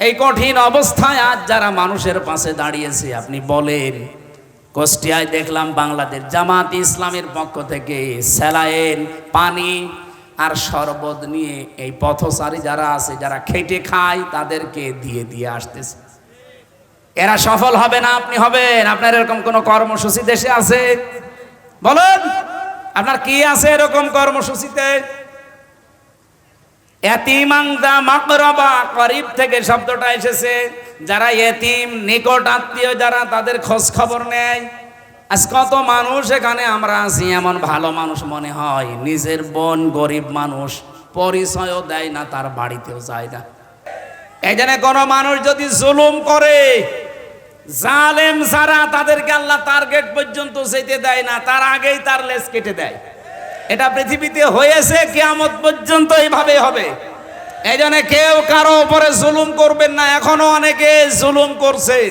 এই কঠিন অবস্থায় আজ যারা মানুষের পাশে দাঁড়িয়েছে, আপনি বলেন, কুষ্টিয়ায় দেখলাম বাংলাদেশ জামাত ইসলামের পক্ষ থেকে স্যালাইন, পানি আর শরবত নিয়ে এই পথচারী যারা আছে, যারা খেটে খায়, তাদেরকে দিয়ে দিয়ে আসতেছে। এরা সফল হবে না, আপনি হবেন। আপনার এরকম কোন কর্মসূচি দেশে আছে? বলেন, আপনার কি আছে এরকম কর্মসূচিতে? করিব থেকে শব্দটা এসেছে। যারা এতিম, নিকট আত্মীয়, যারা তাদের খোঁজ খবর নেয়। আজ কত মানুষ এখানে আমরা আছি, এমন ভালো মানুষ মনে হয়। নিজের বোন গরিব মানুষ, পরিচয়ও দেয় না, তার বাড়িতেও যায় না। জন্য কোনো মানুষ যদি জুলুম করে, জালেম ছাড়া তাদেরকে আল্লাহ টার্গেট পর্যন্ত যেতে দেয় না, তার আগেই তার লেজ কেটে দেয়। এটা পৃথিবীতে হয়েছে, কেয়ামত পর্যন্ত এইভাবে হবে। এই কেউ কারও উপরে জুলুম করবেন না, এখনও অনেকে জুলুম করছেন।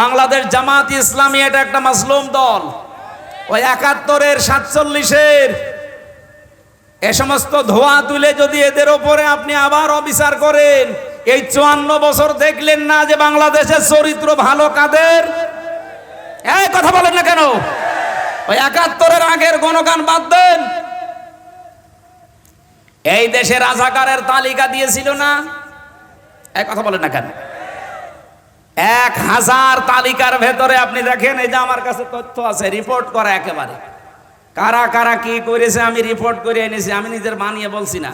বাংলাদেশ জামাত ইসলামী এটা একটা মাসলুম দল। ওই একাত্তরের, সাতচল্লিশের, এ সমস্ত ধোয়া তুলে যদি এদের ওপরে আপনি আবার অবিচার করেন, এই চুয়ান্ন বছর দেখলেন না যে বাংলাদেশের চরিত্র ভালো কাদের? এই কথা বলেন না কেন? ওই একাত্তরের আগের গণগান বাদ দেন। এই দেশে রাজাকারের তালিকা দিয়েছিল না? এই কথা বলেন না কেন? এক হাজার তালিকার ভেতরে আপনি দেখেন, এই যে আমার কাছে তথ্য আছে রিপোর্ট করা একেবারে। কারা কারা কি করেছে আমি রিপোর্ট করে এনেছি, আমি নিজের বানিয়ে বলছি না।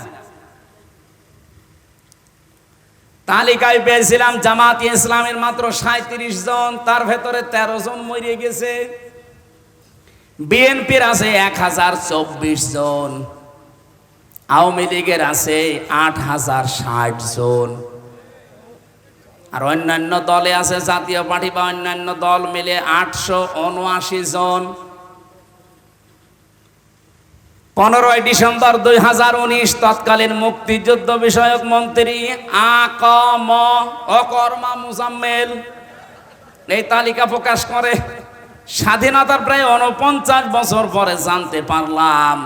তালিকায় পেয়েছিলাম জামাত ইসলামের মাত্র সাঁত্রিশ জন, তার ভেতরে তেরো জন মরিয়ে গেছে। বিএনপির আছে এক হাজার চব্বিশ জন, আওয়ামী লীগের আছে আট হাজার ষাট জন। আর অন্যান্য দলে আছে জাতীয় পার্টি বা অন্যান্য দল মিলে আটশো উনআশি জন। পনেরোই ডিসেম্বর দুই হাজার উনিশ তৎকালীন মুক্তিযুদ্ধ বিষয়ক মন্ত্রী আ ক ম অকর্মা মুজাম্মেল। এই তালিকা প্রকাশ করে। স্বাধীনতার প্রায় উনপঞ্চাশ বছর পরে জানতে পারলাম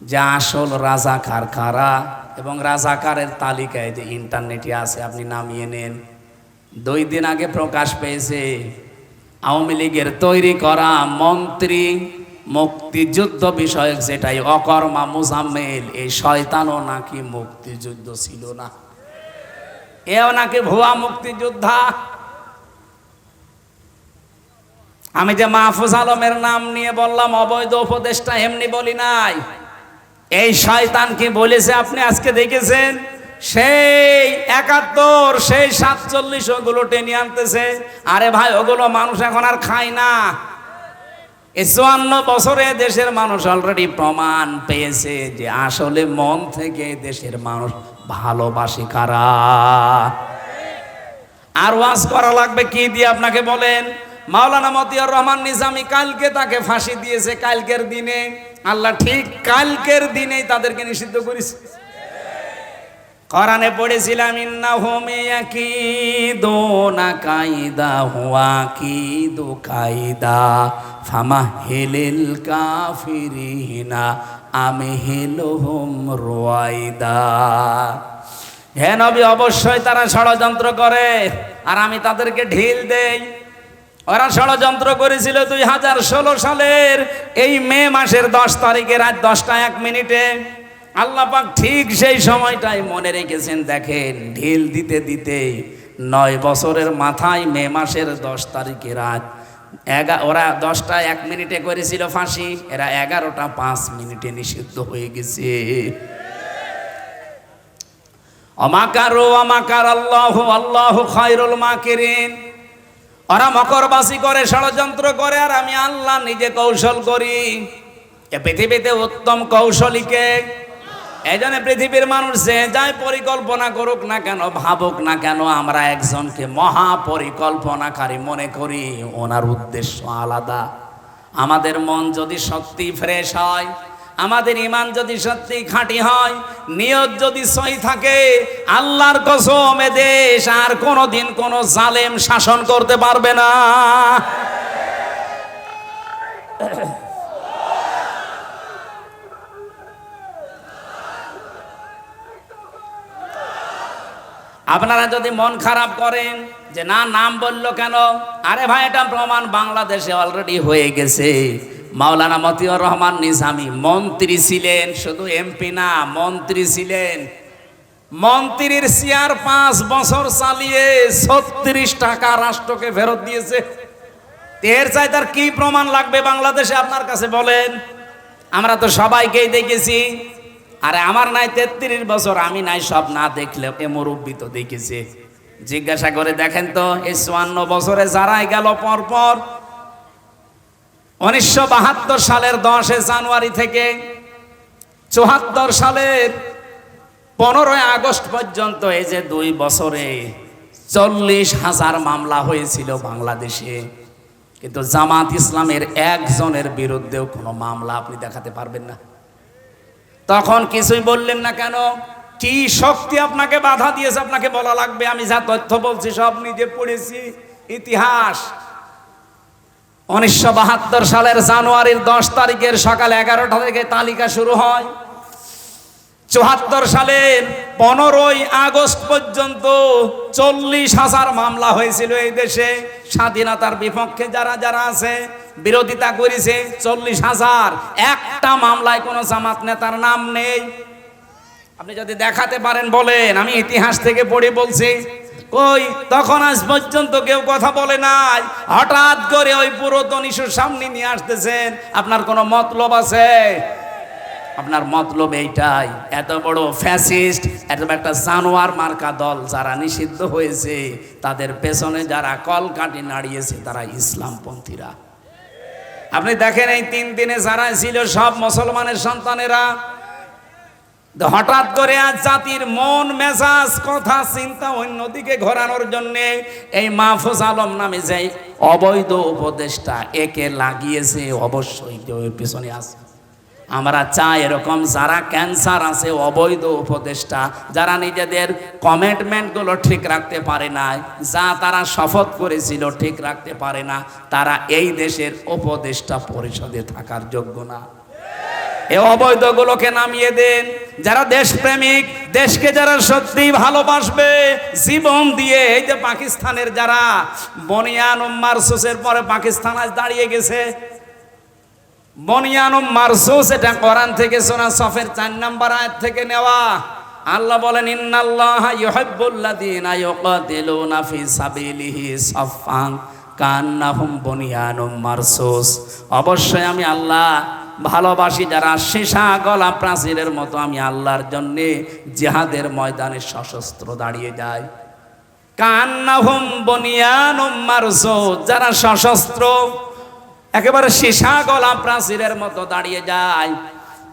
যে আসল রাজাকার কারা এবং রাজাকারের তালিকায় যে ইন্টারনেটে আছে, আপনি নামিয়ে নেন। দুই দিন আগে প্রকাশ পেয়েছে, আওয়ামী লীগের তৈরি করা মন্ত্রী মুক্তিযুদ্ধ বিষয়ক যেটাই, অকর্মা মুজাম্মেল, এই শয়তানও নাকি মুক্তিযুদ্ধ ছিল না। এও নাকি ভুয়া মুক্তিযোদ্ধা? আমি যে মাহফুজ আলমের নাম নিয়ে বললাম, অবৈধ উপদেশটা এমনি বলি নাই। এই শয়তান কি বলেছে আপনি আজকে দেখেছেন? সেই একাত্তর, সেই সাতচল্লিশ ওগুলো টেনে আনতেছে। আরে ভাই, ওগুলো মানুষ এখন আর খায় না। এই চুয়ান্ন বছরে দেশের মানুষ অলরেডি প্রমাণ পেয়েছে যে আসলে মন থেকে দেশের মানুষ ভালোবাসে কারা। আর ওয়াজ করা লাগবে কি দিয়ে আপনাকে বলেন? মাওলানা মতিয়ার রহমান নিজামি কালকে তাকে ফাঁসি দিয়েছে কালকের দিনে। আল্লাহ ঠিক কালকের দিনেই তাদেরকে নিষিদ্ধ করেছে। কোরআনে পড়েছিলাম ইন্না হোমিয়া কি দো না কাইদা, হুয়া কি দো কাইদা, ফামা হেলিল কাফিরিনা, আমি হেলহুম রোয়াইদা। হে নবী, অবশ্যই তারা ষড়যন্ত্র করে, আর আমি তাদেরকে ঢিল দেই। ওরা ষড়যন্ত্র করেছিল দুই হাজার ষোলো সালের এই মে মাসের দশ তারিখে রাত দশটা এক মিনিটে। আল্লাহ পাক ঠিক সেই সময়টাই মনে রেখেছেন, দেখেন, ঢিল দিতে দিতে নয় বছরের মাথায় মে মাসের দশ তারিখে রাত এগা ওরা দশটা এক মিনিটে করেছিল ফাঁসি, এরা এগারোটা পাঁচ মিনিটে নিষিদ্ধ হয়ে গেছে। অমাকারো অমাকার আল্লাহ আল্লাহ খায়রুল মাকিরিন। ওরা মকরবাসী করে, ষড়যন্ত্র করে, আর আমি আল্লাহ নিজে কৌশল করি। এ পৃথিবীতে উত্তম কৌশলীকে এই জন্য পৃথিবীর মানুষ যে যাই পরিকল্পনা করুক না কেন, ভাবুক না কেন, আমরা একজনকে মহা পরিকল্পনাকারী মনে করি। ওনার উদ্দেশ্য আলাদা। আমাদের মন যদি সত্যি ফ্রেশ হয় আমাদের ইমান যদি সত্যি খাঁটি হয়, নিয়ত যদি সই থাকে, আল্লাহর কসম এ দেশ আর কোনোদিন কোনো জালেম শাসন করতে পারবে না। আপনারা যদি মন খারাপ করেন, যে না, নাম বলল কেন? আরে ভাই, এটা প্রমাণ বাংলাদেশে অলরেডি হয়ে গেছে। মাওলানা মতিউর রহমান নিজামী, মন্ত্রী ছিলেন, শুধু এমপি না, মন্ত্রী ছিলেন। মন্ত্রীর চেয়ার পাঁচ বছর চালিয়ে ছত্রিশ টাকা রাষ্ট্রকে ফেরত দিয়েছে। এর চাই তার কি প্রমাণ লাগবে বাংলাদেশে, আপনার কাছে বলেন। আমরা তো সবাইকেই দেখেছি। আরে আমার নাই তেত্রিশ বছর, আমি নাই সব না দেখলে এ মুরব্বী তো দেখেছে। জিজ্ঞাসা করে দেখেন তো, এই চুয়ান্ন বছরে যারাই গেল পর পর উনিশশো বাহাত্তর সালের দশে জানুয়ারি থেকে চুয়াত্তর সালের পনেরোই আগস্ট পর্যন্ত এই যে দুই বছরে চল্লিশ হাজার মামলা হয়েছিল বাংলাদেশে। কিন্তু জামাত ইসলামের একজনের বিরুদ্ধেও কোনো মামলা আপনি দেখাতে পারবেন না। তখন কিছুই বললেন না কেন? কি শক্তি আপনাকে বাধা দিয়েছে? আপনাকে বলা লাগবে, আমি যা তথ্য বলছি সব নিজে পড়েছি। ইতিহাস উনিশশো বাহাত্তর সালের জানুয়ারির দশ তারিখের সকাল এগারোটা থেকে তালিকা শুরু হয়। চুয়াত্তর সালের পনেরোই আগস্ট পর্যন্ত চল্লিশ হাজার মামলা হয়েছিল এই দেশে। স্বাধীনতার বিপক্ষে যারা যারা আছে, বিরোধিতা করেছে, চল্লিশ হাজার। একটা মামলায় কোনো জামাত নেতার নাম নেই। আপনি যদি দেখাতে পারেন বলেন, আমি ইতিহাস থেকে পড়ে বলছি। কই? তখন আজ পর্যন্ত কেউ কথা বলে নাই। হঠাৎ করে ওই পুরাতন ইস্যুর সামনে নিয়ে আসতেছেন। আপনার কোনো মতলব আছে? আপনার মতলব এইটাই। এত বড় ফ্যাসিস্ট, এত একটা জানোয়ার মার্কা দল যারা নিষিদ্ধ হয়েছে, তাদের পেছনে যারা কলকাঠি নাড়িয়েছে, তারা ইসলামপন্থীরা। আপনি দেখেন এই তিন দিনে যারা ছিল সব মুসলমানের সন্তানেরা। হঠাৎ করে আজ জাতির মন, মেজাজ, কথা, চিন্তা অন্যদিকে ঘোরানোর জন্য এই মাহফুজ আলম নামে যে অবৈধ উপদেশটা একে লাগিয়েছে, অবশ্যই কেউ পিছনে আছে। আমরা চাই এরকম যারা ক্যান্সার আছে, অবৈধ উপদেষ্টা, যারা নিজেদের কমিটমেন্টগুলো ঠিক রাখতে পারে না, যা তারা শপথ করেছিল ঠিক রাখতে পারে না, তারা এই দেশের উপদেষ্টা পরিষদে থাকার যোগ্য না। এ অবৈধ অবৈধগুলোকে নামিয়ে দেন। যারা দেশপ্রেমিক, দেশকে যারা সত্যি ভালোবাসবে, জীবন দিয়ে এই যে পাকিস্তানের যারা বনিয়ান মারসুসের পরে পাকিস্তান আজ দাঁড়িয়ে গেছে। বনিয়ানুম মারসুস, এটা কোরআন থেকে শোনা, সফের চার নাম্বার আয়াত থেকে নেওয়া। আল্লাহ বলেন, ইন্নাল্লাহ ইউহিব্বুল্লাযীনা ইউকাতিলুনা ফি সাবিলিহি সাফফান কান্নাহুম বনিয়ানুম মারসুস। অবশ্যই আমি আল্লাহ ভালোবাসি যারা শেষা গলা প্রাচীরের মতো আমি আল্লাহর জন্যে জিহাদের ময়দানে সশস্ত্র দাঁড়িয়ে যায় কান্নাহুম মারসুস যারা সশস্ত্র, একেবারে সীসা গলা প্রাচীরের মতো দাঁড়িয়ে যায়।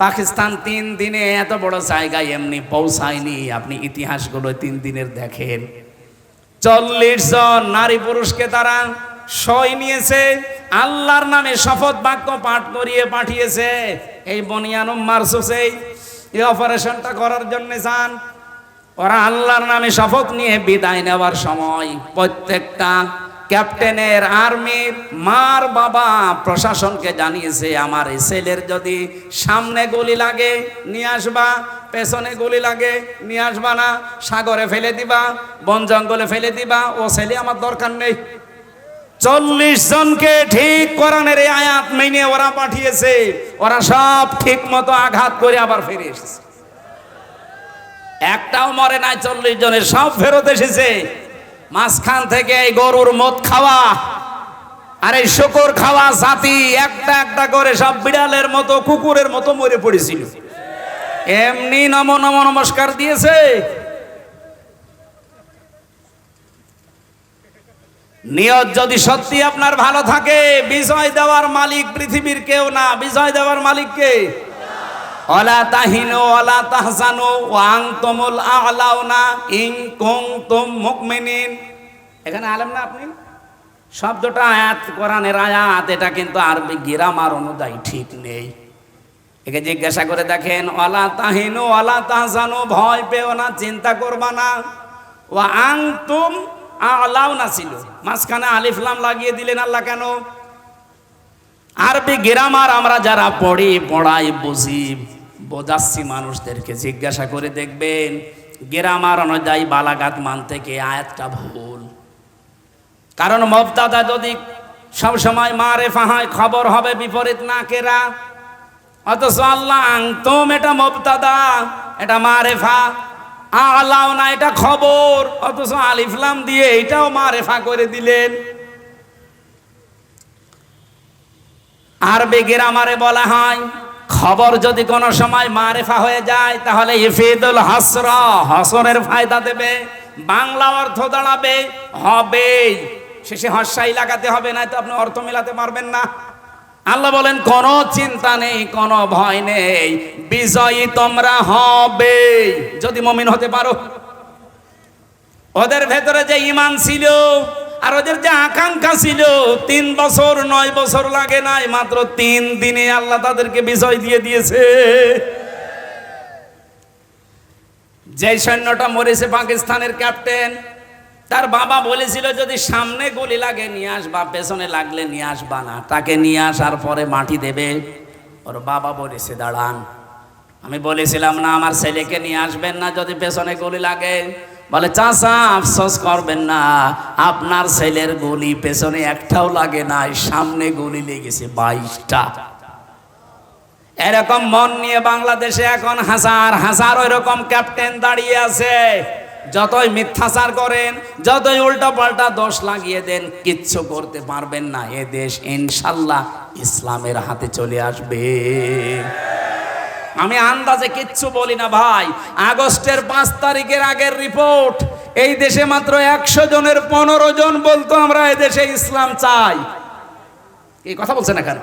পাকিস্তান তিন দিনে এত বড় জায়গায় এমনি পৌঁছায়নি, আপনি ইতিহাসগুলো তিন দিনের দেখেন। চল্লিশ জন নারী পুরুষকে তারা সই নিয়েছে, আল্লাহর নামে শপথ বাক্য পাঠ করিয়ে পাঠিয়েছে। এই বনিয়ানুম মারসুসেই এই অপারেশনটা করার জন্য যান। ওরা আল্লাহর নামে শপথ নিয়ে বিদায় নেওয়ার সময় প্রত্যেকটা ক্যাপ্টেনের আর্মির মার বাবা প্রশাসনকে জানিয়েছে, আমার এই ছেলের যদি সামনে গুলি লাগে, নিয়ে আসবা, পেছনে গুলি লাগে, নিয়ে আসবা না, সাগরে ফেলে দিবা, বন জঙ্গলে ফেলে দিবা, ও ছেলে আমার দরকার নেই। চল্লিশ জনকে ঠিক কোরআনের এই আয়াত মেনে ওরা পাঠিয়েছে, ওরা সব ঠিক মতো আঘাত করে আবার ফিরে এসেছে। একটাও মরে নাই, চল্লিশ জনের সব ফেরত এসেছে। মাঝখান থেকে এই গরুর মদ খাওয়া আর এই শুকর খাওয়া জাতি একটা একটা করে সব বিড়ালের মতো, কুকুরের মতো মরে পড়েছিল। এমনি নম নম নমস্কার দিয়েছে। নিয়ত যদি সত্যি আপনার ভালো থাকে, বিজয় দেওয়ার মালিক পৃথিবীর কেউ না। বিজয় দেওয়ার মালিক কে? অলা অলা ওয়াং আলাউনা ইং এখানে না আপনি? শব্দটা আয়াত এটা কিন্তু ঠিক নেই। একে জিজ্ঞাসা করে দেখেন, অলা তাহিনু অলা তাহজানু, ভয় পেও না, চিন্তা করবা না। ও আং তুম আলাও না ছিল। মাঝখানে আলিফলাম লাগিয়ে দিলেন আল্লাহ কেন? আরবি গ্রামার আমরা যারা পড়ি, পড়াই বুঝি, বোঝাচ্ছি মানুষদেরকে। জিজ্ঞাসা করে দেখবেন, গ্রামার অনুযায়ী বালাঘাত মান থেকে আয়াতটা ভুল? কারণ মবদাদা যদি সবসময় মারে ফাহায়, খবর হবে বিপরীত না কেরা? অথচ আল্লাহ আংতম এটা মবদাদা এটা মারেফা। আলাও না, এটা খবর। অথচ আলিফলাম দিয়ে এটাও মারেফা করে দিলেন। আরবি গ্রামারে বলা হয়, খবর যদি কোনো সময় মারেফা হয়ে যায়, তাহলে ইফিদুল হাসর হসনের ফায়দা দেবে, বাংলা অর্থ দাঁড়াবে, হবে। শেষে হস্যাই লাগাতে হবে না তো আপনি অর্থ মিলাতে পারবেন না। আল্লাহ বলেন, কোনো চিন্তা নেই, কোনো ভয় নেই। বিজয়ী তোমরা হবে। যদি মমিন হতে পারো। ওদের ভেতরে যে ইমান ছিল আর ওদের যে আকাঙ্ক্ষা ছিল, তিন বছর, নয় বছর লাগে নাই, মাত্র তিন দিনে আল্লাহ তাদেরকে বিজয় দিয়ে দিয়েছে। যে সৈন্যটা মরেছে পাকিস্তানের ক্যাপ্টেন তার বাবা বলেছিল, যদি সামনে গুলি লাগে, নিয়ে আসবা পেছনে লাগলে নিয়ে আসবা না। তাকে নিয়ে আসার পরে মাটি দেবে। ওর বাবা বলেছে, দাঁড়ান। আমি বলেছিলাম, না, আমার ছেলেকে নিয়ে আসবেন না, যদি পেছনে গুলি লাগে। বলে, চাচা, আফসোস করবেন না। আপনার ছেলের গুলি পেছনে একটাও লাগে নাই, সামনে গুলি লেগেছে বাইশটা। এরকম মন নিয়ে বাংলাদেশে এখন হাজার হাজার ওই রকম ক্যাপ্টেন দাঁড়িয়ে আছে। যতই মিথ্যাচার করেন, যতই উল্টা পাল্টা দোষ লাগিয়ে দেন, কিচ্ছু করতে পারবেন না। এ দেশ ইনশাল্লাহ ইসলামের হাতে চলে আসবে। আমি আন্দাজে কিচ্ছু বলি না ভাই। আগস্টের পাঁচ তারিখের আগের রিপোর্ট। এই দেশে মাত্র একশো জনের পনেরো জন বলতো আমরা দেশে ইসলাম চাই। এই কথা বলছেন এখানে?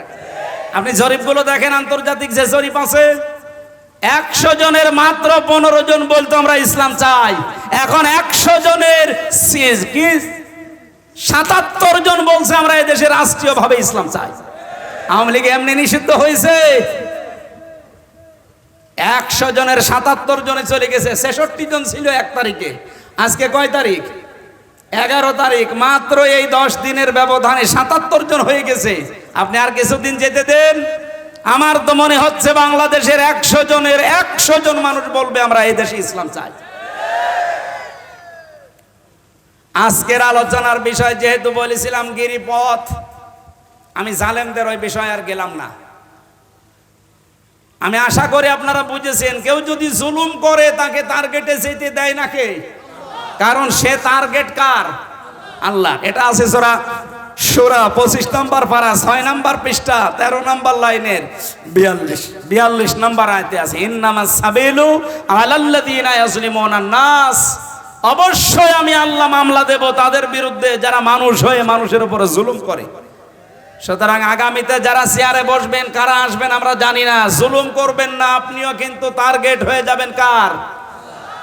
আপনি জরিপগুলো দেখেন আন্তর্জাতিক যে জরিপ আছে একশো জনের মাত্র পনেরো জন বলতো আমরা ইসলাম চাই। এখন একশো জনের সাতাত্তর জন বলছে আমরা এদেশে রাষ্ট্রীয়ভাবে ইসলাম চাই। আওয়ামী লীগ এমনি নিষিদ্ধ হয়েছে। একশো জনের সাতাত্তর জনে চলে গেছে। ছেষট্টি জন ছিল এক তারিখে। আজকে কয় তারিখ? এগারো তারিখ। মাত্র এই দশ দিনের ব্যবধানে সাতাত্তর জন হয়ে গেছে। আপনি আর কিছুদিন যেতে দেন? আমার তো মনে হচ্ছে বাংলাদেশের একশো জনের একশো জন মানুষ বলবে আমরা এই দেশে ইসলাম চাই। আজকের আলোচনার বিষয় যেহেতু বলেছিলাম গিরিপথ, আমি জালেমদের ওই বিষয় আর গেলাম না। আমি আশা করি আপনারা বুঝেছেন, কেউ যদি জুলুম করে তাকে টার্গেটে যেতে দেয় না কে কারণ সে টার্গেট কার? আল্লাহ। এটা আছে সোরা সোরা পঁচিশ নম্বর পারা, ছয় নম্বর পৃষ্ঠা, তেরো নম্বর লাইনের, বিয়াল্লিশ বিয়াল্লিশ নম্বর আয়তে আছে ইন্নামা সাবেলু আলাল্লাযীনা ইয়াজলিমুনা নাস। অবশ্যই আমি আল্লাহ মামলা দেব তাদের বিরুদ্ধে, যারা মানুষ হয়ে মানুষের উপরে জুলুম করে। সুতরাং আগামীতে যারা চেয়ারে বসবেন, কারা আসবেন আমরা জানি না, জুলুম করবেন না, আপনিও কিন্তু টার্গেট হয়ে যাবেন কার?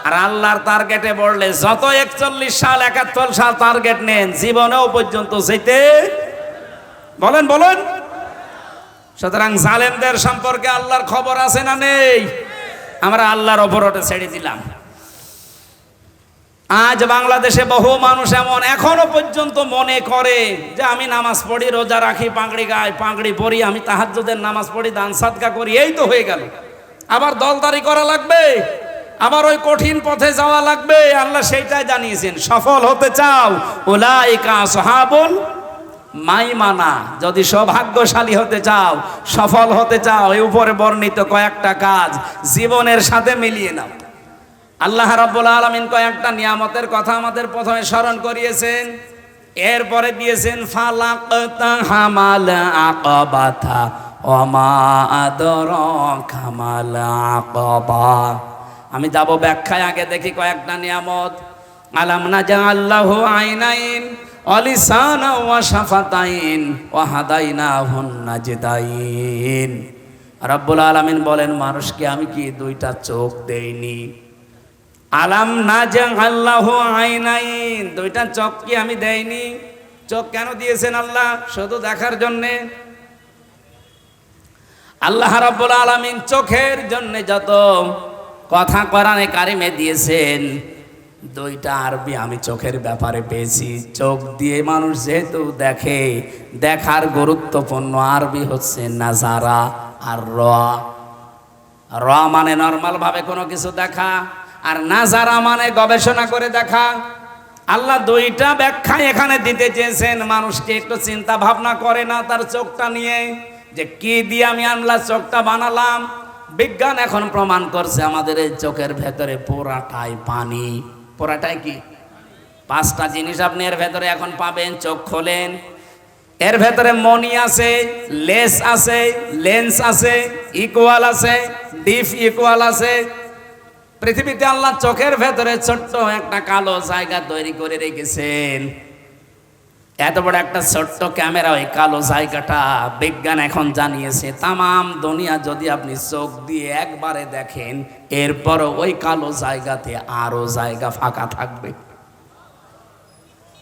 আর আল্লাহর টার্গেটে পড়লে যত একচল্লিশ সাল, একাত্তর সাল টার্গেট নেন, জীবনেও পর্যন্ত যেতে বলেন বলেন। সুতরাং জালেমদের সম্পর্কে আল্লাহর খবর আছে না নেই? আমরা আল্লাহর ওপর ওটা ছেড়ে দিলাম। আজ বাংলাদেশে বহু মানুষ এমন এখনও পর্যন্ত মনে করে যে, আমি নামাজ পড়ি, রোজা রাখি, পাগড়ি গাই, পাগড়ি পড়ি আমি তাহাজ্জুদের নামাজ পড়ি, দান, সাদকা করি। এই তো হয়ে গেল। আবার দলদারি করা লাগবে? আবার ওই কঠিন পথে যাওয়া লাগবে, আল্লাহ সেইটাই জানিয়েছেন। সফল হতে চাও ওলাই উলাইকা সাহাবুল মাইমানা। যদি সৌভাগ্যশালী হতে চাও, সফল হতে চাও এই উপরে বর্ণিত কয়েকটা কাজ জীবনের সাথে মিলিয়ে নাও। আল্লাহ রাব্বুল আলামিন কয়েকটা নিয়ামতের কথা আমাদের প্রথমে স্মরণ করিয়েছেন। এরপরে দিয়েছেন, ফালাকতা হামাল আকাবাতা, ওমা আদর খামাল আকাবা। আমি যাব ব্যাখ্যায় আগে দেখি কয়েকটা নিয়ামত। আলাম না যা আল্লাহ আইনাইন অলিসানা ওয়া শাফাতাইন ওয়া হাদাইনা হুন নাজদাইন। রাব্বুল আলামিন বলেন, মানুষকে আমি কি দুইটা চোখ দেইনি? আলাম না আল্লাহ আইনাইন, দুইটা চোখ কি আমি দেইনি? চোখ কেন দিয়েছেন আল্লাহ? শুধু দেখার জন্যে। আল্লাহ রাব্বুল আলামিন চোখের জন্যে যত কথা কোরআনে কারিমে দিয়েছেন, দুইটা আরবি আমি চোখের ব্যাপারে পেয়েছি। চোখ দিয়ে মানুষ যেহেতু দেখে, দেখার গুরুত্বপূর্ণ আরবি হচ্ছে নাজারা আর র। র মানে নর্মাল ভাবে কোনো কিছু দেখা, আর নাজারা মানে গবেষণা করে দেখা। আল্লাহ দুইটা ব্যাখ্যা এখানে দিতে চেয়েছেন, মানুষকে একটু চিন্তা ভাবনা করে না তার চোখটা নিয়ে, যে কি দিয়ে আমি আল্লাহ চোখটা বানালাম। বিজ্ঞান এখন প্রমাণ করছে আমাদের এই চোখের ভেতরে পোড়াটাই পানি। পোড়াটাই কি? পাঁচটা জিনিস আপনি এর ভেতরে এখন পাবেন, চোখ খোলেন। এর ভেতরে মনি আছে লেস আছে, লেন্স আছে ইকুয়াল আছে ডিফ ইকুয়াল আছে। পৃথিবীতে আল্লাহ চোখের ভেতরে ছোট্ট একটা কালো জায়গা তৈরি করে রেখেছেন। এত বড় একটা ছোট্ট ক্যামেরা ওই কালো জায়গাটা বিজ্ঞান এখন জানিয়েছে। তামাম দুনিয়া যদি আপনি চোখ দিয়ে একবারে দেখেন, এরপরও ওই কালো জায়গাতে আরও জায়গা ফাঁকা থাকবে।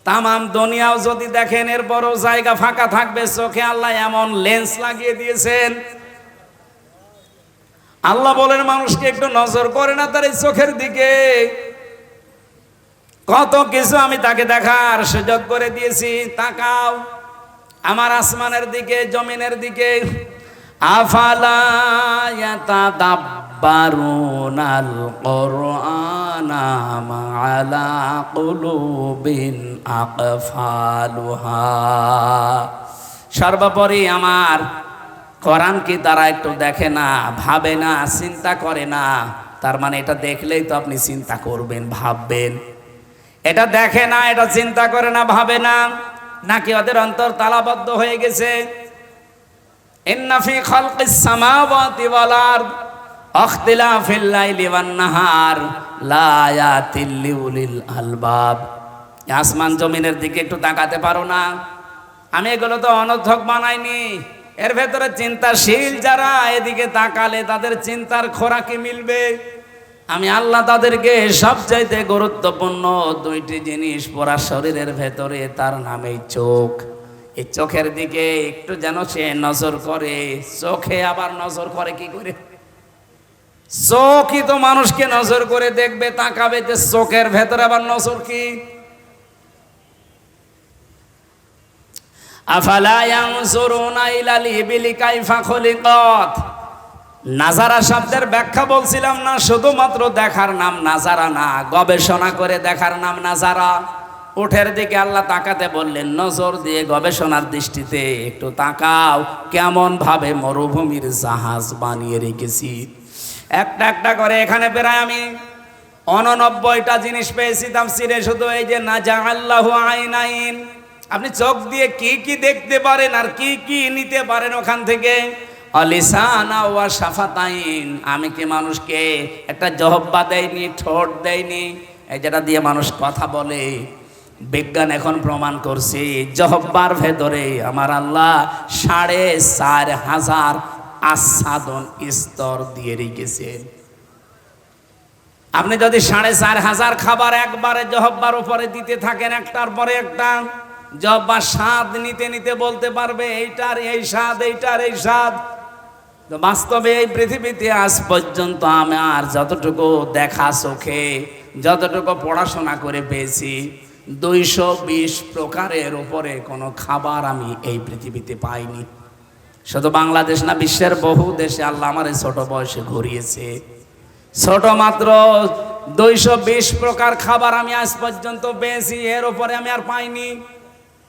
তামাম দুনিয়াও যদি দেখেন, এরপরও জায়গা ফাঁকা থাকবে। চোখে আল্লাহ এমন লেন্স লাগিয়ে দিয়েছেন। আল্লাহ বলেন, মানুষকে একটু নজর করে না তার এই চোখের দিকে। কত কিছু আমি তাকে দেখার সুযোগ করে দিয়েছি, তাকাও। আমার আসমানের দিকে, জমিনের দিকে। সর্বোপরি আমার কোরআন কি তারা একটু দেখে না, ভাবে না, চিন্তা করে না। তার মানে এটা দেখলেই তো আপনি চিন্তা করবেন, ভাববেন। এটা দেখে না, এটা চিন্তা করে না, ভাবে না। নাকি ওদের অন্তর তালাবদ্ধ হয়ে গেছে? ইন্নাফি খালকিস সামাওয়াতি ওয়াল আরদ ইখতিলাফিল লাইলি ওয়ান নাহার, লা আয়াতিল লিউলিল আলবাব। আসমান জমিনের দিকে একটু তাকাতে পারো না। আমি এগুলো তো অনর্থক বানাইনি। এর ভেতরে চিন্তাশীল যারা এদিকে তাকালে তাদের চিন্তার খোরাকি মিলবে। আমি আল্লাহ তাদেরকে সবচাইতে গুরুত্বপূর্ণ দুইটি জিনিস পড়া শরীরের ভেতরে, তার নামেই চোখ। এই চোখের দিকে একটু যেন সে নজর করে, চোখে আবার নজর করে কি করে? চোখই তো মানুষকে নজর করে দেখবে, তাকাবে যে চোখের ভেতরে আবার নজর কি? আফালা ইয়ানজুরুনা ইলাল ইবিলি কাইফা খুলিকাত? নাজারা শব্দের ব্যাখ্যা বলছিলাম না, শুধুমাত্র দেখার নাম নাজারা না, গবেষণা করে দেখার নাম নাজারা। উঠের দিকে আল্লাহ তাকাতে বললেন, নজর দিয়ে গবেষণার দৃষ্টিতে একটু তাকাও, কেমন ভাবে মরুভূমির জাহাজ বানিয়ে রেখেছি। একটা একটা করে এখানে প্রায় আমি অননব্বইটা জিনিস পেয়েছি তাফসিরে, শুধু এই যে না যা আল্লাহ আইনাইন। আপনি চোখ দিয়ে কি কি দেখতে পারেন আর কি কি নিতে পারেন ওখান থেকে? অলিসানা ওয়া সাফাতাইন, আমি কি মানুষকে একটা জহব্বা দেয়নি ঠোঁট দেয়নি যেটা দিয়ে মানুষ কথা বলে। বিজ্ঞান এখন প্রমাণ করছে, জহব্বার ভেতরে আমার আল্লাহ সাড়ে চার হাজার আচ্ছাদন স্তর দিয়ে রেখেছেন আপনি যদি সাড়ে চার হাজার খাবার একবারে জহব্বার উপরে দিতে থাকেন, একটার পরে একটা, জহব্বার স্বাদ নিতে নিতে বলতে পারবে, এইটার এই স্বাদ, এইটার এই স্বাদ। তো বাস্তবে এই পৃথিবীতে আজ পর্যন্ত আমার যতটুকু দেখা চোখে, যতটুকু পড়াশোনা করে পেয়েছি, দুইশো বিশ প্রকারের উপরে কোনো খাবার আমি এই পৃথিবীতে পাইনি। শুধু বাংলাদেশ না, বিশ্বের বহু দেশে আল্লাহ আমার এই ছোট বয়সে ঘুরিয়েছে। ছোট মাত্র দুইশো বিশ প্রকার খাবার আমি আজ পর্যন্ত পেয়েছি, এর উপরে আমি আর পাইনি।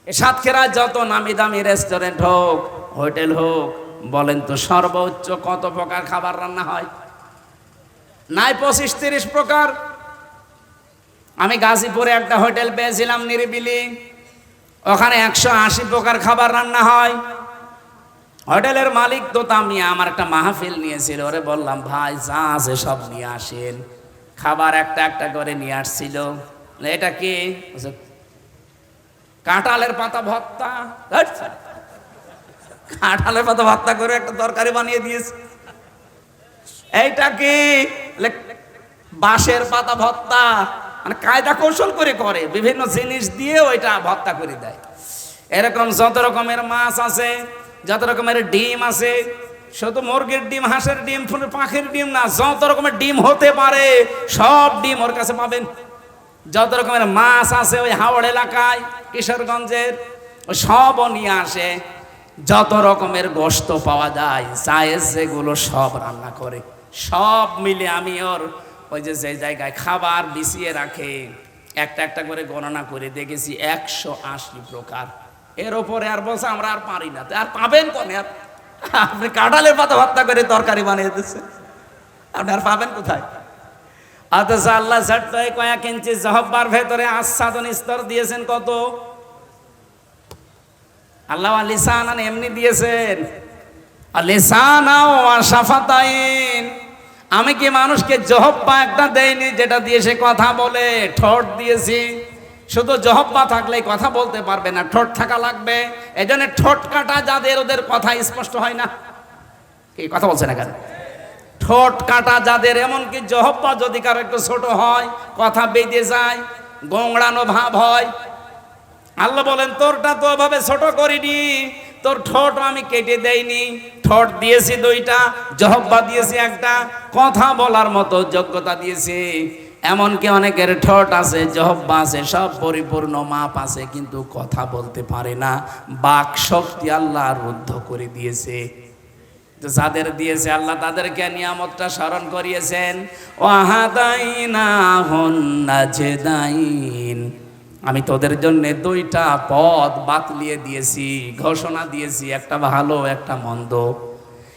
সাতক্ষীরা যত নামি দামি রেস্টুরেন্ট হোক, হোটেল হোক বলেন তো, সর্বোচ্চ কত প্রকার খাবার রান্না হয়? নাই পঁচিশ তিরিশ প্রকার। আমি গাজীপুরে একটা হোটেল পেয়েছিলাম নিরিবিলি। ওখানে একশো আশি প্রকার খাবার রান্না হয়। হোটেলের মালিক তো তামি আমার একটা মাহফিল নিয়েছিল। ওরে বললাম, ভাই, যা আছে সব নিয়ে আসেন। খাবার একটা একটা করে নিয়ে আসছিল। এটা কি? কাঁঠালের পাতা ভর্তা? কাঁঠালের পাতা ভর্তা করে একটা তরকারি বানিয়ে দিয়েছে। এইটা কি? বাঁশের পাতা ভত্তা মানে কায়দা কৌশল করে করে, বিভিন্ন জিনিস দিয়ে ওইটা ভত্তা করে দেয়। এরকম যত রকমের মাছ আছে, যত রকমের ডিম আছে, শুধু মুরগির ডিম, হাঁসের ডিম, ফুলের, পাখির ডিম না, যত রকমের ডিম হতে পারে, সব ডিম ওর কাছে পাবেন। যত রকমের মাছ আছে ওই হাওড় এলাকায়, কিশোরগঞ্জের, সবও নিয়ে আসে। যত রকমের গোস্ত পাওয়া যায় চায়ের যেগুলো সব রান্না করে। সব মিলে আমি ওর ওই যে যে জায়গায় খাবার বিছিয়ে রাখে, একটা একটা করে গণনা করে দেখেছি একশো আশি প্রকার। এর ওপরে আর বলছে, আমরা আর পারি না। আর পাবেন কোনে? আর আপনি কাঁঠালের পাতা ভর্তা করে তরকারি বানিয়ে দিচ্ছে। আপনি আর পাবেন কোথায়? অথচ আল্লাহ এই কয়েক ইঞ্চি জহব্বার ভেতরে আচ্ছাদন স্তর দিয়েছেন কত? আল্লাহ লিসান এমনি দিয়েছেন। লিসানাও আমি কি মানুষকে জহব্বা একটা দেয়নি যেটা দিয়ে সে কথা বলে? ঠোঁট দিয়েছি। শুধু জহব্বা থাকলে কথা বলতে পারবে না, ঠোঁট থাকা লাগবে। এই জন্য ঠোঁট কাটা যাদের ওদের কথা স্পষ্ট হয় না। কি কথা বলছে না কেন? ঠোঁট কাটা যাদের, এমনকি জহব্বা যদি কারও একটু ছোট হয়, কথা বেঁধে যায়, গোংড়ানো ভাব হয় আল্লাহ বলেন, তোরটা তো ওভাবে ছোট করিনি, তোর ঠোঁট আমি কেটে দেইনি। ঠোঁট দিয়েছি দুইটা, জহব্বা দিয়েছি একটা, কথা বলার মতো যোগ্যতা দিয়েছি। এমনকি অনেকের ঠোঁট আছে, জহব্বা আছে, সব পরিপূর্ণ মাপ আছে, কিন্তু কথা বলতে পারে না। বাক শক্তি আল্লাহ রুদ্ধ করে দিয়েছে। যাদের দিয়েছে, আল্লাহ তাদেরকে নিয়ামতটা স্মরণ করিয়েছেন। ওয়াহাদাইনা হন্না জেদাইন আমি তোদের জন্য দুইটা পথ বাতলিয়ে দিয়েছি, ঘোষণা দিয়েছি, একটা ভালো, একটা মন্দ।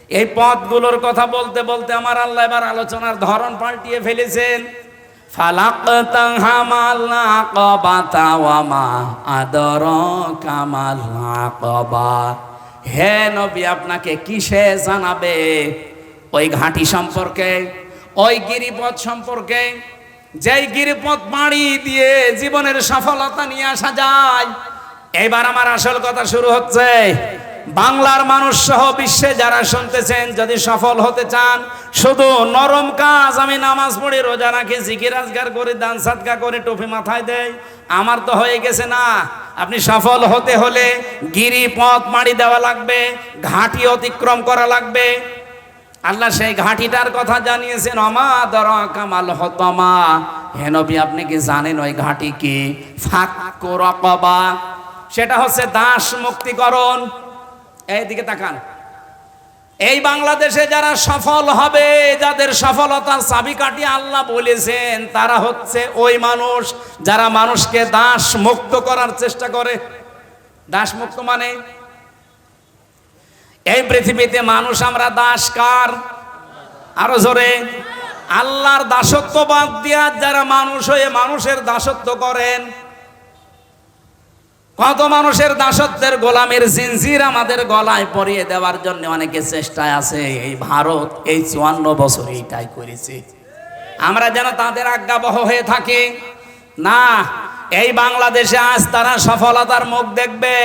এই পথগুলোর কথা বলতে বলতে আমার আল্লাহ এবার আলোচনার ধরন পাল্টিয়ে ফেলেছেন। হে নবী, আপনাকে কিসে জানাবে? ওই ঘাঁটি সম্পর্কে, ওই গিরিপথ সম্পর্কে যেই গিরিপথ বাড়ি দিয়ে জীবনের সফলতা নিয়ে আসা যায়। এবার আমার আসল কথা শুরু হচ্ছে। বাংলার মানুষ সহ বিশ্বে যারা শুনতেছেন, যদি সফল হতে চান, শুধু নরম কাজ, আমি নামাজ পড়ে রোজা রাখি, জিকির আজগার করে, দান সাদকা করে, টুপি মাথায় দেয় আমার তো হয়ে গেছে না। আপনি সফল হতে হলে গিরি পথ মাড়ি দেওয়া লাগবে, ঘাটি অতিক্রম করা লাগবে আল্লাহ সেই ঘাঁটিটার কথা জানিয়েছেন, অমা দর কামাল হতমা। হেনবি আপনি কি জানেন ওই ঘাটি কি? ফাঁক সেটা হচ্ছে দাস মুক্তিকরণ। এইদিকে তাকান। এই বাংলাদেশে যারা সফল হবে, যাদের সফলতার চাবিকাঠি আল্লাহ বলেছেন, তারা হচ্ছে ওই মানুষ যারা মানুষকে দাস মুক্ত করার চেষ্টা করে। দাস মুক্ত মানে? এই পৃথিবীতে মানুষ আমরা দাস কার? আরও জোরে। আল্লাহর দাসত্ব বাদ দিয়া যারা মানুষ হয়ে মানুষের দাসত্ব করেন, কত মানুষের দাসত্বের গোলামের জিনজির আমাদের গলায় পরিয়ে দেওয়ার জন্য অনেকে চেষ্টায় আছে। এই ভারত, এই চুয়ান্ন বছর এইটাই করেছে। আমরা যেন তাদের আজ্ঞাবহ হয়ে থাকি। না, এই বাংলাদেশে আজ তারা সফলতার মুখ দেখবে।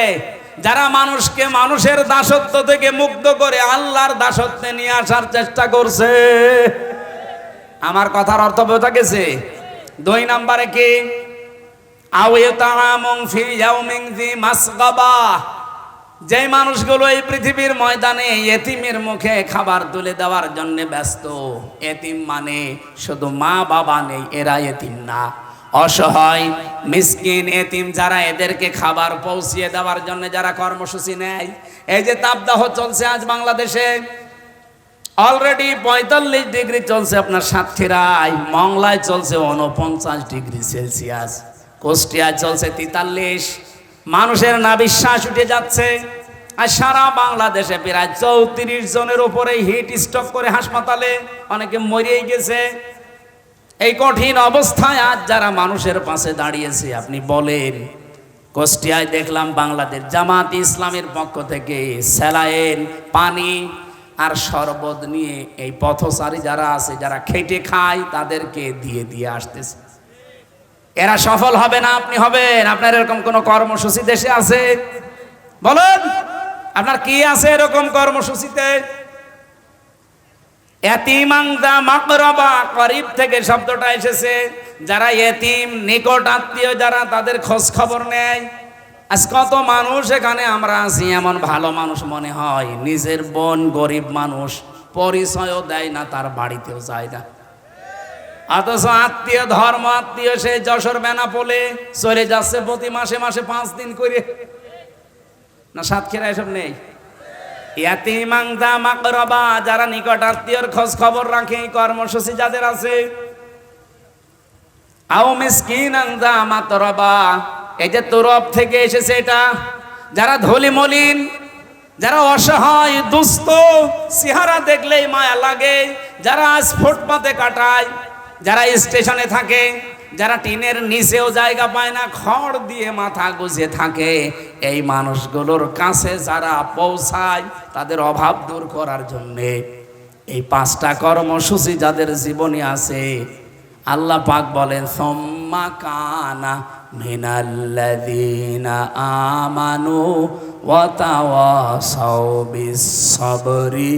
যারা মানুষকে মানুষের দাসত্ব থেকে মুক্ত করে আল্লাহর দাসত্বে নিয়ে আসার চেষ্টা করছে। আমার কথার অর্থ বোঝা গেছে? দুই নম্বরে কি? যে মানুষগুলো এই পৃথিবীর ময়দানে এতিমের মুখে খাবার তুলে দেওয়ার জন্য ব্যস্ত। এতিম মানে শুধু মা বাবা নেই, এরা এতিম না। অসহায়, মিসকিন, এতিম যারা এদেরকে খাবার পৌঁছিয়ে দেওয়ার জন্য যারা কর্মসূচি নেয়, এই যে তাপদাহ চলছে আজ বাংলাদেশে অলরেডি পঁয়তাল্লিশ ডিগ্রি চলছে আপনার সাতক্ষীরায়, মংলায় চলছে উনপঞ্চাশ ডিগ্রি সেলসিয়াস, কুষ্টিয়ায় চলছে তেতাল্লিশ, মানুষের না বিশ্বাস উঠে যাচ্ছে, আর সারা বাংলাদেশে প্রায় চৌত্রিশ জনের উপরে হিট স্টক করে হাসপাতালে, অনেকে মরিয়ে গেছে এই কঠিন অবস্থায় আজ যারা মানুষের পাশে দাঁড়িয়েছে, আপনি বলেন, কুষ্টিয়ায় দেখলাম বাংলাদেশ জামাত ইসলামের পক্ষ থেকে স্যালাইন, পানি আর শরবত নিয়ে এই পথচারী যারা আছে, যারা খেটে খায়, তাদেরকে দিয়ে দিয়ে আসতেছে। এরা সফল হবে না, আপনি হবেন। আপনার এরকম কোন কর্মসূচি দেশে আছে? বলুন, আপনার কি আছে এরকম কর্মসূচিতে? এতিমাংদা মাকরবা, করিব থেকে শব্দটা এসেছে। যারা এতিম, নিকট আত্মীয় যারা, তাদের খোঁজ খবর নেয়। আজ কত মানুষ এখানে আমরা আছি, এমন ভালো মানুষ মনে হয়। নিজের বোন গরিব মানুষ, পরিচয়ও দেয় না, তার বাড়িতেও যায় না। অথচ আত্মীয়, ধর্ম আত্মীয় সে যশোর বেনাপোলে চলে যাচ্ছে প্রতি মাসে মাসে পাঁচ দিন করে। না, সাতক্ষীরা এসব নেই। ইয়াতিমাংদা মাকরবা, যারা নিকট আত্মীয়র খোঁজ খবর রাখে কর্মসূচি যাদের আছে। আও মিসকিন আংদা মাতরবা এই যে তোরব থেকে এসেছে এটা, যারা ধলি মলিন, যারা অসহায়, দুস্থ চেহারা দেখলেই মায়া লাগে, যারা আজ ফুটপাতে কাটায়, যারা স্টেশনে থাকে যারা টিনের নিচেও জায়গা পায় না, খড় দিয়ে মাথা গুজে থাকে। এই মানুষগুলোর কাছে যারা পৌঁছায়, তাদের অভাব দূর করার জন্যে। এই পাঁচটা কর্মসূচি যাদের জীবনে আছে, আল্লাহ পাক বলেন, সোম্মা কানা মিনাল্লাযীনা আমানু ওয়া তাওয়াসাউ বিস-সাবরি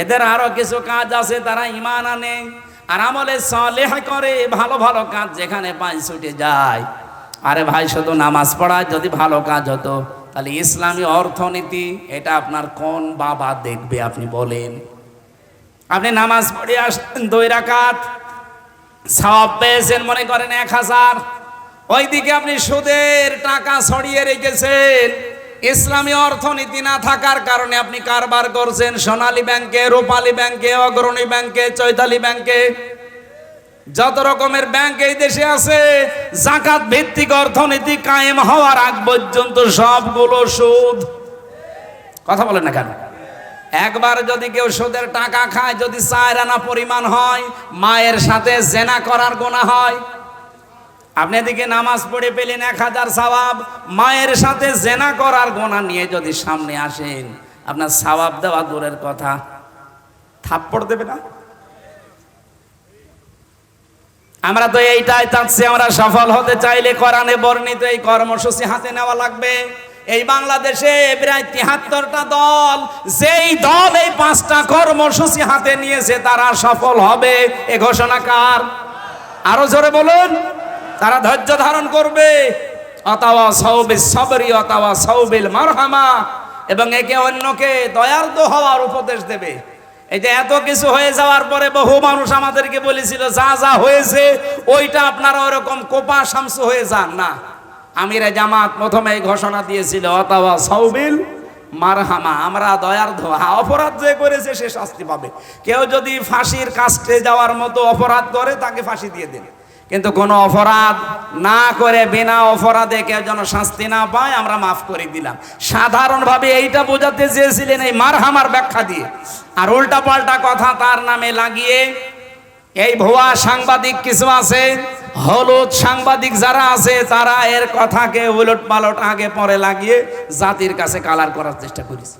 এদের আরও কিছু কাজ আছে, তারা ঈমান আনে আর আমলে সালেহ করে, ভালো ভালো কাজ যেখানে পায় ছুটে যায়। আরে ভাই, শুধু নামাজ পড়ায় যদি ভালো কাজ হতো, তাহলে ইসলামী অর্থনীতি, এটা আপনার কোন বাবা দেখবে আপনি বলেন। আপনি নামাজ পড়ে আসেন দুই রাকাত, সওয়াব পেয়েছেন মনে করেন এক হাজার। ওইদিকে আপনি সুদের টাকা ছড়িয়ে রেখেছেন। ইসলামী অর্থনীতি না থাকার কারণে আপনি কারবার করছেন সোনালী ব্যাংকে, রূপালী ব্যাংকে, অগ্রণী ব্যাংকে, চৈতালি ব্যাংকে। যত রকমের ব্যাংক এই দেশে আছে, জাকাত ভিত্তিক অর্থনীতি কায়েম হওয়ার আগ পর্যন্ত সবগুলো সুদ। কথা বলেন না কেন? একবার যদি কেউ সুদের টাকা খায়, যদি চার আনা পরিমাণ হয়, মায়ের সাথে জেনা করার গোনা হয় আপনি এদিকে নামাজ পড়ে পেলেন এক হাজার সওয়াব, মায়ের সাথে জেনা করার গোনা নিয়ে যদি সামনে আসেন, আপনার সওয়াব দেওয়া দূরের কথা। থাপ্পড় দেবে না? আমরা তো এইটাই চাচ্ছি, আমরা সফল হতে চাইলে কোরআনে বর্ণিত এই কর্মসূচি হাতে নেওয়া লাগবে। এই বাংলাদেশে প্রায় তিহাত্তরটা দল, যেই দল এই পাঁচটা কর্মসূচি হাতে নিয়েছে, তারা সফল হবে। এ ঘোষণা কার? আরও জোরে বলুন। তারা ধৈর্য ধারণ করবে। অতাওয়া সৌবিল সবরি, অতাওয়া সৌবিল মারহামা। এবং একে অন্যকে দয়ার্দ হওয়ার উপদেশ দেবে। এই যে এত কিছু হয়ে যাওয়ার পরে বহু মানুষ আমাদেরকে বলেছিল, যা যা হয়েছে, ওইটা আপনারা ওরকম কোপা শামসু হয়ে যান না। আমিরে জামাত প্রথমে ঘোষণা দিয়েছিল অথবা সৌবিল মারহামা, আমরা দয়ার ধোয়া অপরাধ যে করেছে সে শাস্তি পাবে। কেউ যদি ফাঁসির কাস্টে যাওয়ার মতো অপরাধ করে, তাকে ফাঁসি দিয়ে দেন কিন্তু কোনো অপরাধ না করে বিনা অপরাধে কেউ যেন শাস্তি না পায়, আমরা মাফ করে দিলাম। সাধারণভাবে এইটা বোঝাতে চেয়েছিলেন এই মারহামার ব্যাখ্যা দিয়ে। আর উল্টা পাল্টা কথা তার নামে লাগিয়ে এই ভুয়া সাংবাদিক কিছু আছে, হলুদ সাংবাদিক যারা আছে, তারা এর কথাকে উলট পালট আগে পরে লাগিয়ে জাতির কাছে কালার করার চেষ্টা করেছে।